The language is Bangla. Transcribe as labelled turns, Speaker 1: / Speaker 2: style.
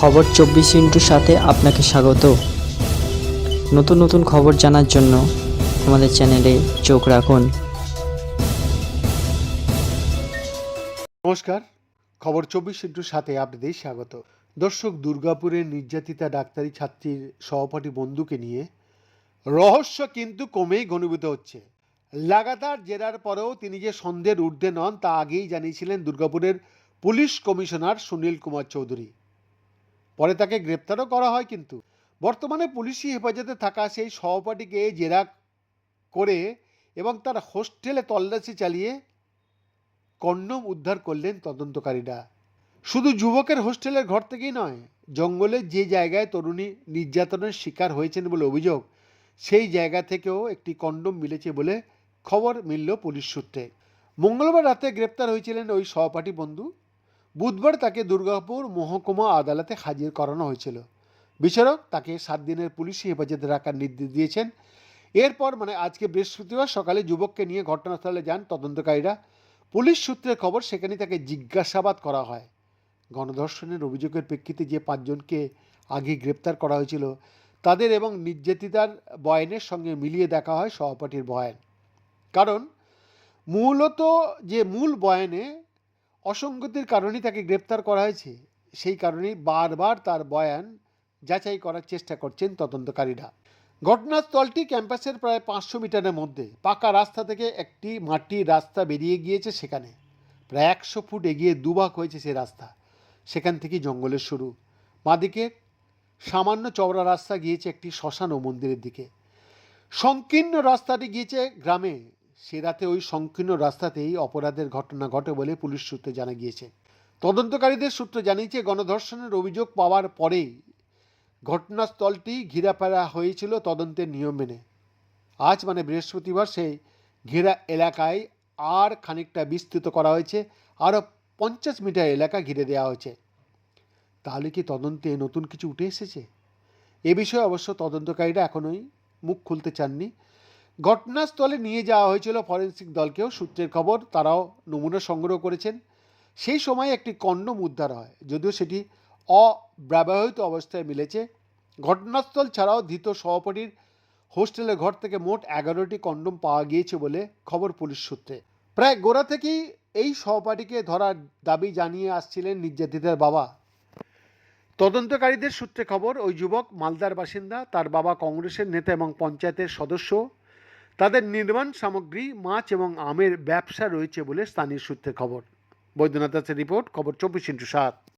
Speaker 1: খবর চব্বিশ ইন্টুর সাথে আপনাকে স্বাগত। নতুন নতুন খবর জানার জন্য আমাদের চ্যানেলে চোখ রাখুন।
Speaker 2: নমস্কার, খবর চব্বিশ ইন্টুর সাথে আপনাদের স্বাগত। দর্শক, দুর্গাপুরের নির্যাতিতা ডাক্তারি ছাত্রীর সহপাঠী বন্ধুকে নিয়ে রহস্য কিন্তু কমেই ঘনীভূত হচ্ছে। লাগাতার জেরার পরেও তিনি যে সন্দেহের ঊর্ধ্বে নন তা আগেই জানিয়েছিলেন দুর্গাপুরের পুলিশ কমিশনার সুনীল কুমার চৌধুরী। পরে তাকে গ্রেপ্তারও করা হয় কিন্তু। বর্তমানে পুলিশি হেফাজতে থাকা সেই সহপাঠীকে জেরা করে এবং তার হোস্টেলে তল্লাশি চালিয়ে কন্ডম উদ্ধার করলেন তদন্তকারীরা। শুধু যুবকের হোস্টেলের ঘর থেকেই নয় জঙ্গলের যে জায়গায় তরুণী নির্যাতনের শিকার হয়েছেন বলে অভিযোগ, সেই জায়গা থেকেও একটি কন্ডম মিলেছে বলে খবর মিলল পুলিশ সূত্রে। মঙ্গলবার রাতে গ্রেপ্তার হয়েছিলেন ওই সহপাঠী বন্ধু বুধবার তাকে দুর্গাপুর মহকুমা আদালতে হাজির করানো হয়েছিল। বিচারক তাকে সাত দিনের পুলিশি হেফাজতে রাখার নির্দেশ দিয়েছেন। এরপর মানে আজকে বৃহস্পতিবার সকালে যুবককে নিয়ে ঘটনাস্থলে যান তদন্তকারীরা। পুলিশ সূত্রের খবর, সেখানে তাকে জিজ্ঞাসাবাদ করা হয়। গণধর্ষণের অভিযোগের প্রেক্ষিতে যে পাঁচজনকে আগে গ্রেপ্তার করা হয়েছিল, তাদের এবং নির্যাতিতার বয়ানের সঙ্গে মিলিয়ে দেখা হয় সহপাঠীর বয়ান। কারণ মূলত যে মূল বয়ানে অসঙ্গতির কারণেই তাকে গ্রেপ্তার করা হয়েছে। সেই কারণেই বারবার তার বয়ান যাচাই করার চেষ্টা করছেন তদন্তকারীরা। ঘটনাস্থলটি ক্যাম্পাসের প্রায় পাঁচশো মিটারের মধ্যে। পাকা রাস্তা থেকে একটি মাটির রাস্তা বেরিয়ে গিয়েছে সেখানে। প্রায় একশো ফুট এগিয়ে দুভাগ হয়েছে সেই রাস্তা। সেখান থেকে জঙ্গলের শুরু। বাঁদিকে সামান্য চওড়া রাস্তা গিয়েছে একটি শ্মশান ও মন্দিরের দিকে। সংকীর্ণ রাস্তাটি গিয়েছে গ্রামে। সে রাতে ওই সংকীর্ণ রাস্তাতেই অপরাধের ঘটনা ঘটে বলে পুলিশ সূত্রে জানা গিয়েছে। তদন্তকারীদের সূত্র জানিয়েছে, গণধর্ষণের অভিযোগ পাওয়ার পরেই ঘটনাস্থলটি ঘেরাফেরা হয়েছিল তদন্তের নিয়ম মেনে। আজ মানে বৃহস্পতিবার সেই ঘেরা এলাকায় আর খানিকটা বিস্তৃত করা হয়েছে, আরও পঞ্চাশ মিটার এলাকা ঘিরে দেওয়া হয়েছে। তাহলে কি তদন্তে নতুন কিছু উঠে এসেছে? এ বিষয়ে অবশ্য তদন্তকারীরা এখনোই মুখ খুলতে চাননি। ঘটনাস্থলে নিয়ে যাওয়া হয়েছিল ফরেন্সিক দলকেও সূত্রের খবর, তারাও নমুনা সংগ্রহ করেছেন। সেই সময় একটি কন্ডম উদ্ধার হয়, যদিও সেটি অব্যবহৃত অবস্থায় মিলেছে। ঘটনাস্থল ছাড়াও ধৃত সহপাঠীর হোস্টেলের ঘর থেকে মোট এগারোটি কন্ডম পাওয়া গিয়েছে বলে খবর পুলিশ সূত্রে। প্রায় গোড়া থেকেই এই সহপাঠীকে ধরার দাবি জানিয়ে আসছিলেন নির্যাতিতার বাবা। তদন্তকারীদের সূত্রে খবর, ওই যুবক মালদার বাসিন্দা, তার বাবা কংগ্রেসের নেতা এবং পঞ্চায়েতের সদস্য। নির্মাণ সামগ্রী, মাছ এবং আমের ব্যবসা রয়েছে বলে স্থানীয় সূত্রে খবর। বৈদ্যনাথ দাসের রিপোর্ট, খবর চব্বিশ ইন্টু সাত।